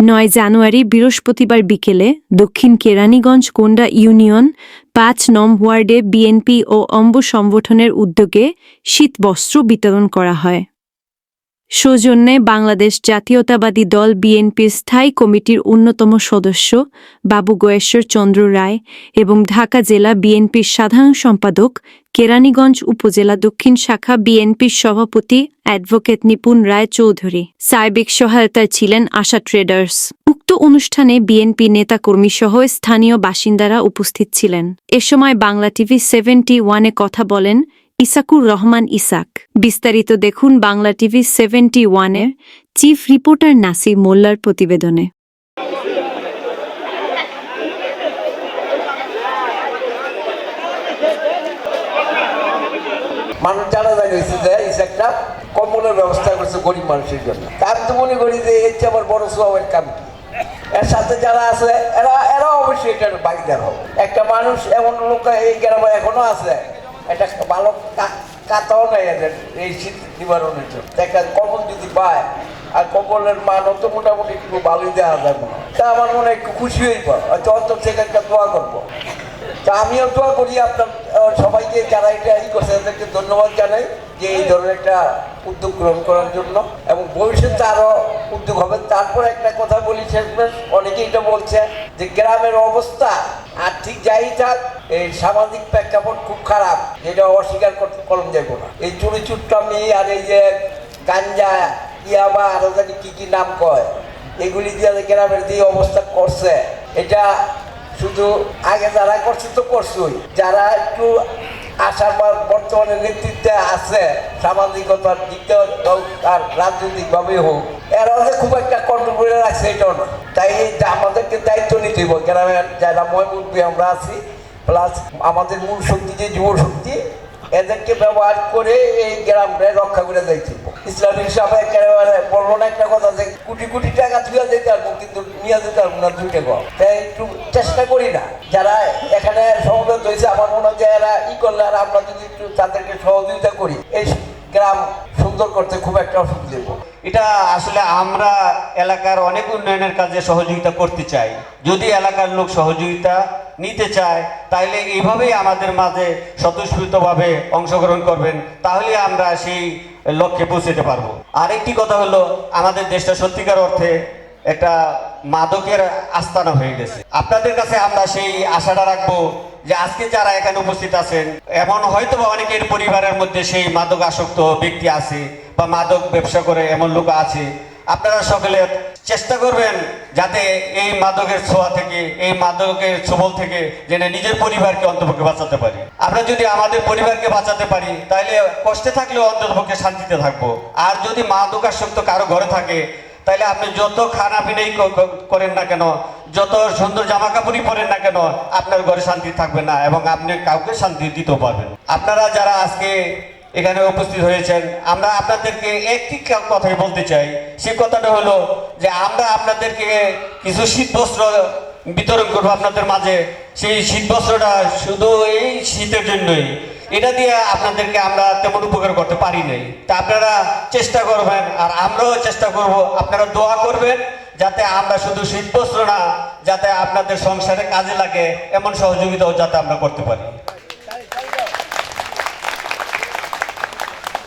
নয় জানুয়ারি, বৃহস্পতিবার বিকেলে দক্ষিণ কেরানীগঞ্জ কোন্ডা ইউনিয়ন পাঁচ নম ওয়ার্ডে বিএনপি ও অম্ব সংগঠনের উদ্যোগে শীতবস্ত্র বিতরণ করা হয়। সৌজন্যে বাংলাদেশ জাতীয়তাবাদী দল বিএনপির স্থায়ী কমিটির অন্যতম সদস্য বাবু গয়েশ্বর চন্দ্র রায় এবং ঢাকা জেলা বিএনপির সাধারণ সম্পাদক কেরানীগঞ্জ উপজেলা দক্ষিণ শাখা বিএনপির সভাপতি অ্যাডভোকেট নিপুণ রায় চৌধুরী। সার্বিক সহায়তায় ছিলেন আশা ট্রেডার্স। উক্ত অনুষ্ঠানে বিএনপি নেতাকর্মী সহ স্থানীয় বাসিন্দারা উপস্থিত ছিলেন। এ সময় বাংলা টিভি সেভেন্টি ওয়ানে কথা বলেন ইসাকুর রহমান ইসাক। বিস্তারিত দেখুন বাংলা টিভি সেভেন্টি ওয়ানের চিফ রিপোর্টার নাসির মোল্লার প্রতিবেদনে। মানুষ জানা হয়েছে যে এই একটা কম্বলের ব্যবস্থা করছে গরিব মানুষের জন্য। তা আমি তো মনে করি যে এর চেয়ে আমার বড় স্বভাবের কাম? এর সাথে যারা আছে, এরা এরা অবশ্যই এটার ভাগিদার হবে। একটা মানুষ এমন লোক এই গ্রামে এখনও আছে একটা ভালো কাতাও নেই এদের, এই শীত নিবারণের জন্য। একটা কবল যদি পায়, আর কবলের মান অত মোটামুটি একটু ভালোই দেওয়া যায় তা আমার মনে হয় একটু খুশি হইব। হয়তো অন্তর থেকে একটা দোয়া করব। তা আমিও দোয়া করি আপনার সবাইকে যারা এটা ই করছে, তাদেরকে ধন্যবাদ জানাই যে এই ধরনের একটা উদ্যোগ গ্রহণ করার জন্য। এবং ভবিষ্যতে আরও উদ্যোগ হবে। তারপর একটা কথা বলি শেষমেশ অনেকেই এটা বলছে যে গ্রামের অবস্থা আর্থিক যাই থাক, এই সামাজিক প্রেক্ষাপট খুব খারাপ, যেটা অস্বীকার করতে কলম যাব না। এই চুরি চুট্টামি আর এই যে গাঞ্জা ইয়াবা আরও জানি কি কি নাম কয়, এগুলি দিয়ে গ্রামের যে অবস্থা করছে, এটা শুধু আগে যারা করছে তো করছই। যারা একটু আশার বা বর্তমানে নেতৃত্বে আছে, সামাজিকতার দিক হোক আর রাজনৈতিকভাবে হোক, এরা যে খুব একটা কন্ট্রোল করে রাখছে এটাও না। তাই আমাদেরকে দায়িত্ব নিতে হবে। গ্রামের যারা ময়মুরবি আমরা আছি প্লাস আমাদের মূল শক্তি যে যুব শক্তি, এদেরকে ব্যবহার করে এই গ্রামটা রক্ষা করে যাইতে ইসলামী হিসাবে একেবারে বলব না একটা কথা যে কোটি কোটি টাকা তুলে যেতে পারব, কিন্তু নিয়ে যেতে পারব না দুইটা টাকা তাই একটু চেষ্টা করি না। যারা এখানে সমবেত হয়েছে, আমার মনে হয় যে এরা ই করলে আর আমরা যদি একটু তাদেরকে সহযোগিতা করি, এই গ্রাম সুন্দর করতে খুব একটা অসুবিধা এটা আসলে আমরা এলাকার অনেক উন্নয়নের কাজে সহযোগিতা করতে চাই। যদি এলাকার লোক সহযোগিতা নিতে চায় তাহলে এইভাবেই আমাদের মাঝে স্বতঃস্ফূর্তভাবে অংশগ্রহণ করবেন। তাহলে আমরা সেই লক্ষ্যে পৌঁছাতে পারব। আরেকটি কথা হলো, আমাদের দেশটা সত্যিকার অর্থে একটা মাদকের আস্তানা হয়ে গেছে। আপনাদের কাছে আমরা সেই আশাটা রাখব যে আজকে যারা এখানে উপস্থিত আছেন, এমন হয়তো বা অনেকের পরিবারের মধ্যে সেই মাদক আসক্ত ব্যক্তি আছে বা মাদক ব্যবসা করে এমন লোক আছে আপনারা সকলে চেষ্টা করবেন যাতে এই মাদকের ছোঁয়া থেকে, এই মাদকের ছোবল থেকে যেন নিজের পরিবারকে অন্তপক্ষে বাঁচাতে পারি। আমরা যদি আমাদের পরিবারকে বাঁচাতে পারি তাহলে কষ্টে থাকলেও অন্ততপক্ষে শান্তিতে থাকব। আর যদি মাদকাসক্ত কারও ঘরে থাকে তাহলে আপনি যত খানা পিনাই করেন না কেন, যত সুন্দর জামা কাপড়ই পরেন না কেন, আপনার ঘরে শান্তি থাকবে না এবং আপনি কাউকে শান্তি দিতেও পারবেন আপনারা যারা আজকে এখানে উপস্থিত হয়েছেন। আমরা আপনাদেরকে একটি কথাই বলতে চাই। সেই কথাটা হলো যে আমরা আপনাদেরকে কিছু শীত বস্ত্র বিতরণ করব আপনাদের মাঝে। সেই শীত বস্ত্রটা শুধু এই শীতের জন্যই। এটা দিয়ে আপনাদেরকে আমরা তেমন উপকার করতে পারি নাই। তা আপনারা চেষ্টা করবেন আর আমরাও চেষ্টা করব। আপনারা দোয়া করবেন যাতে আমরা শুধু শীতবস্ত্র না, যাতে আপনাদের সংসারে কাজে লাগে, এমন সহযোগিতাও যাতে আমরা করতে পারি।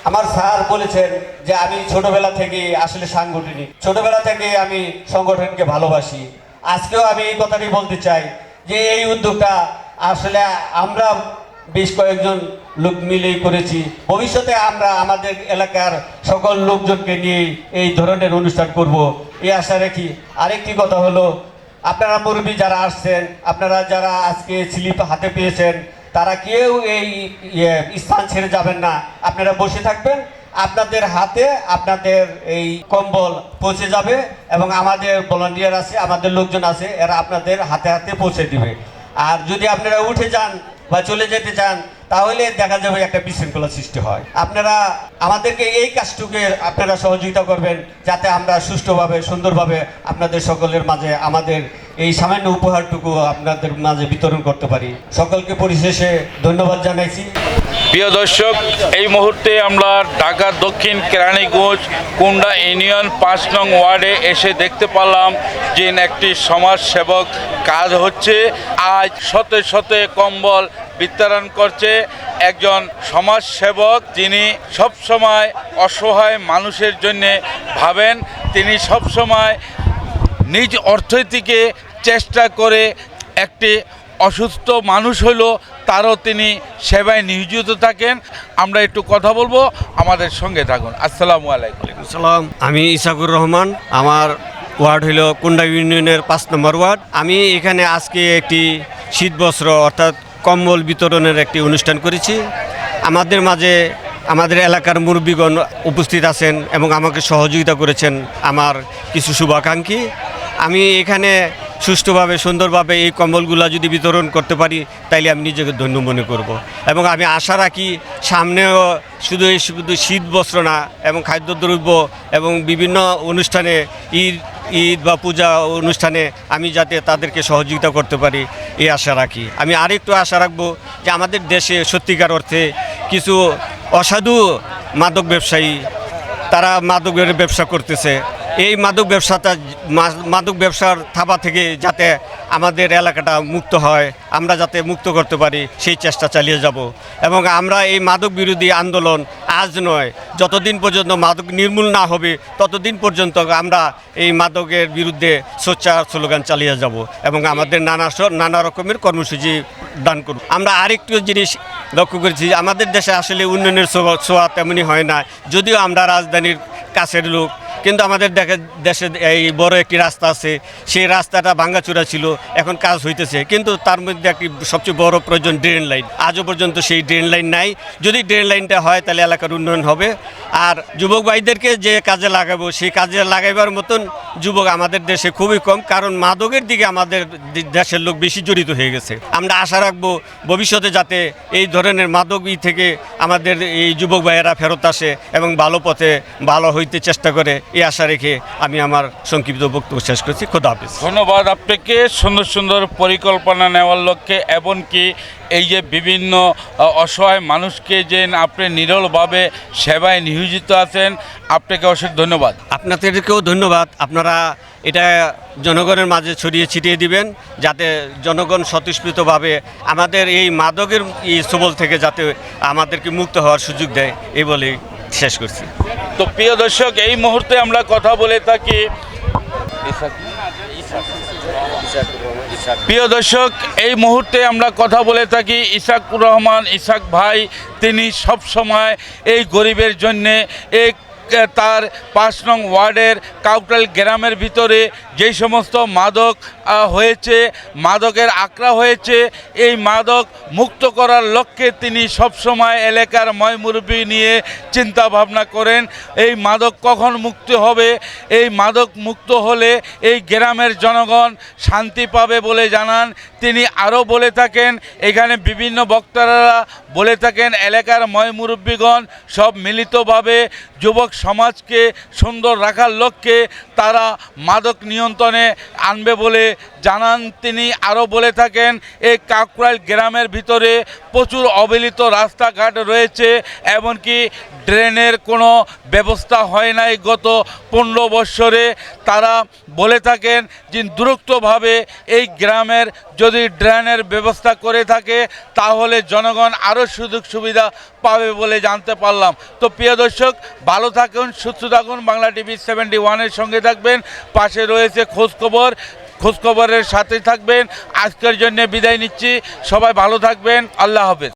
আমার স্যার বলেছেন যে আমি ছোটবেলা থেকে আসলে সাংগঠনিক। ছোটবেলা থেকে আমি সংগঠনকে ভালোবাসি। আজকেও আমি এই কথাটি বলতে চাই যে এই উদ্যোগটা আসলে আমরা বেশ কয়েকজন লোক মিলেই করেছি। ভবিষ্যতে আমরা আমাদের এলাকার সকল লোকজনকে নিয়ে এই ধরনের অনুষ্ঠান করব। এই আশা রাখি। আরেকটি কথা হলো, আপনারা মুরব্বী যারা আসছেন, আপনারা যারা আজকে স্লিপ হাতে পেয়েছেন তারা কেউ এই ইয়ে, স্থান ছেড়ে যাবেন না। আপনারা বসে থাকবেন আপনাদের হাতে আপনাদের এই কম্বল পৌঁছে যাবে এবং আমাদের ভলান্টিয়ার আছে আমাদের লোকজন আছে এরা আপনাদের হাতে হাতে পৌঁছে দিবে। আর যদি আপনারা উঠে যান বা চলে যেতে চান তাহলে দেখা যাবে একটা বিশৃঙ্খলা সৃষ্টি হয়। আপনারা আমাদেরকে এই কাজটুকে আপনারা সহযোগিতা করবেন যাতে আমরা সুষ্ঠুভাবে সুন্দরভাবে আপনাদের সকলের মাঝে আমাদের এই সামান্য উপহারটুকু আপনাদের মাঝে বিতরণ করতে পারি। সকলকে পরিশেষে ধন্যবাদ জানাইছি। প্রিয় দর্শক, এই মুহূর্তে আমরা ঢাকা দক্ষিণ কেরানীগঞ্জ কুন্ডা ইউনিয়ন পাঁচ নং ওয়ার্ডে এসে দেখতে পেলাম যে একটি সমাজ সেবক কাজ হচ্ছে। আজ শতে শতে কম্বল বিতরণ করছে একজন সমাজ সেবক যিনি সবসময় অসহায় মানুষের জন্যে ভাবেন। তিনি সবসময় নিজ অর্থনীতিকে চেষ্টা করে একটি অসুস্থ মানুষ হলো তারও তিনি সেবায় নিয়োজিত থাকেন। আমরা একটু কথা বলব, আমাদের সঙ্গে থাকুন। আসসালামু আলাইকুম। আমি ইসাকুর রহমান, আমার ওয়ার্ড হইল কুন্ডা ইউনিয়নের পাঁচ নম্বর ওয়ার্ড। আমি এখানে আজকে একটি শীত বস্ত্র অর্থাৎ কম্বল বিতরণের একটি অনুষ্ঠান করেছি। আমাদের মাঝে আমাদের এলাকার মুরব্বীগণ উপস্থিত আছেন এবং আমাকে সহযোগিতা করেছেন আমার কিছু শুভাকাঙ্ক্ষী। আমি এখানে সুষ্ঠুভাবে, সুন্দরভাবে এই কম্বলগুলো যদি বিতরণ করতে পারি, তাইলে আমি নিজেকে ধন্য মনে করব। এবং আমি আশা রাখি সামনেও শুধু এই শুধু শীত বস্ত্র না, এবং খাদ্যদ্রব্য, এবং বিভিন্ন অনুষ্ঠানে ঈদ ঈদ বা পূজা অনুষ্ঠানে আমি যাতে তাদেরকে সহযোগিতা করতে পারি, এই আশা রাখি আমি আরেকটু আশা রাখব যে আমাদের দেশে সত্যিকার অর্থে কিছু অসাধু মাদক ব্যবসায়ী, তারা মাদকের ব্যবসা করতেছে এই মাদক ব্যবসাটা মাদক ব্যবসার থাবা থেকে যাতে আমাদের এলাকাটা মুক্ত হয়, আমরা যাতে মুক্ত করতে পারি, সেই চেষ্টা চালিয়ে যাব। এবং আমরা এই মাদক বিরোধী আন্দোলন আজ নয়, যতদিন পর্যন্ত মাদক নির্মূল না হবে, ততদিন পর্যন্ত আমরা এই মাদকের বিরুদ্ধে সোচ্চার স্লোগান চালিয়ে যাব এবং আমাদের নানা নানা রকমের কর্মসূচি দান করব। আমরা আরেকটু জিনিস লক্ষ্য করেছি, আমাদের দেশে আসলে উন্নয়নের ছোঁয়া ছোঁয়া তেমনি হয় না। যদিও আমরা রাজধানীর কাছের লোক কিন্তু আমাদের দেখে দেশে এই বড় একটি রাস্তা আছে, সেই রাস্তাটা ভাঙ্গাচুরা ছিল, এখন কাজ হইতেছে। কিন্তু তার মধ্যে একটি সবচেয়ে বড় প্রয়োজন ড্রেন লাইন আজও পর্যন্ত সেই ড্রেন লাইন নাই। যদি ড্রেন লাইনটা হয়, তাহলে এলাকার উন্নয়ন হবে। আর যুবক ভাইদেরকে যে কাজে লাগাবো, সেই কাজে লাগাইবার মতন যুবক আমাদের দেশে খুবই কম। কারণ মাদকের দিকে আমাদের দেশের লোক বেশি জড়িত হয়ে গেছে। আমরা আশা রাখব ভবিষ্যতে যাতে এই ধরনের মাদক থেকে আমাদের এই যুবক ভাইয়েরা ফেরত আসে এবং ভালো পথে ভালো হইতে চেষ্টা করে। এই আশা রেখে আমি আমার সংক্ষিপ্ত বক্তব্য শেষ করছি। খোদা হাফিজ। ধন্যবাদ আপনাকে। সুন্দর সুন্দর পরিকল্পনা নেওয়ার লক্ষ্যে এমনকি এই যে বিভিন্ন অসহায় মানুষকে যে আপনি নিরলভাবে সেবায় নিয়োজিত আছেন আপনাকে অশেষ ধন্যবাদ। আপনাদেরকেও ধন্যবাদ। আপনারা এটা জনগণের মাঝে ছড়িয়ে ছিটিয়ে দিবেন যাতে জনগণ স্বতঃস্ফূর্তভাবে আমাদের এই মাদকের এই সবল থেকে যাতে আমাদেরকে মুক্ত হওয়ার সুযোগ দেয় এই বলেই শেষ করছি। তো প্রিয় দর্শক, এই মুহূর্তে আমরা কথা বলে থাকি প্রিয় দর্শক, এই মুহূর্তে আমরা কথা বলে থাকি ইসাকুর রহমান ইসাক ভাই, তিনি সব সময় এই গরিবের জন্যে এই তার পাঁচ নং ওয়ার্ডের কাউটাল গ্রামের ভিতরে যেই সমস্ত মাদক হয়েছে, মাদকের আকড়া হয়েছে, এই মাদক মুক্ত করার লক্ষ্যে তিনি সবসময় এলাকার ময়মুরব্বী নিয়ে চিন্তা ভাবনা করেন, এই মাদক কখন মুক্ত হবে? এই মাদক মুক্ত হলে এই গ্রামের জনগণ শান্তি পাবে বলে জানান। তিনি আরও বলে থাকেন, এখানে বিভিন্ন বক্তারা বলে থাকেন, এলাকার ময়মুরব্বীগণ সব মিলিতভাবে যুবক সমাজকে সুন্দর রাখার লক্ষ্যে তারা মাদক নিয়ন্ত্রণে আনবে বলে জানান, তিনি আরও বলে থাকেন এই কাকরাইল গ্রামের ভিতরে প্রচুর অবহেলিত রাস্তাঘাট রয়েছে, এমনকি ড্রেনের কোনো ব্যবস্থা হয় নাই গত পনেরো বৎসরে তারা বলে থাকেন যে দূরত্বভাবে এই গ্রামের যদি ড্রেনের ব্যবস্থা করে থাকে, তাহলে জনগণ আরও সুযোগ সুবিধা পাবে বলে জানতে পারলাম। তো প্রিয় দর্শক, ভালো থাকুন, সুস্থ থাকুন। বাংলা টিভি সেভেন্টি ওয়ানের সঙ্গে থাকবেন। পাশে রয়েছে খোঁজখবর খোঁজখবরের সাথে থাকবেন। আজকের জন্য বিদায় নিচ্ছি। সবাই ভালো থাকবেন। আল্লাহ হাফেজ।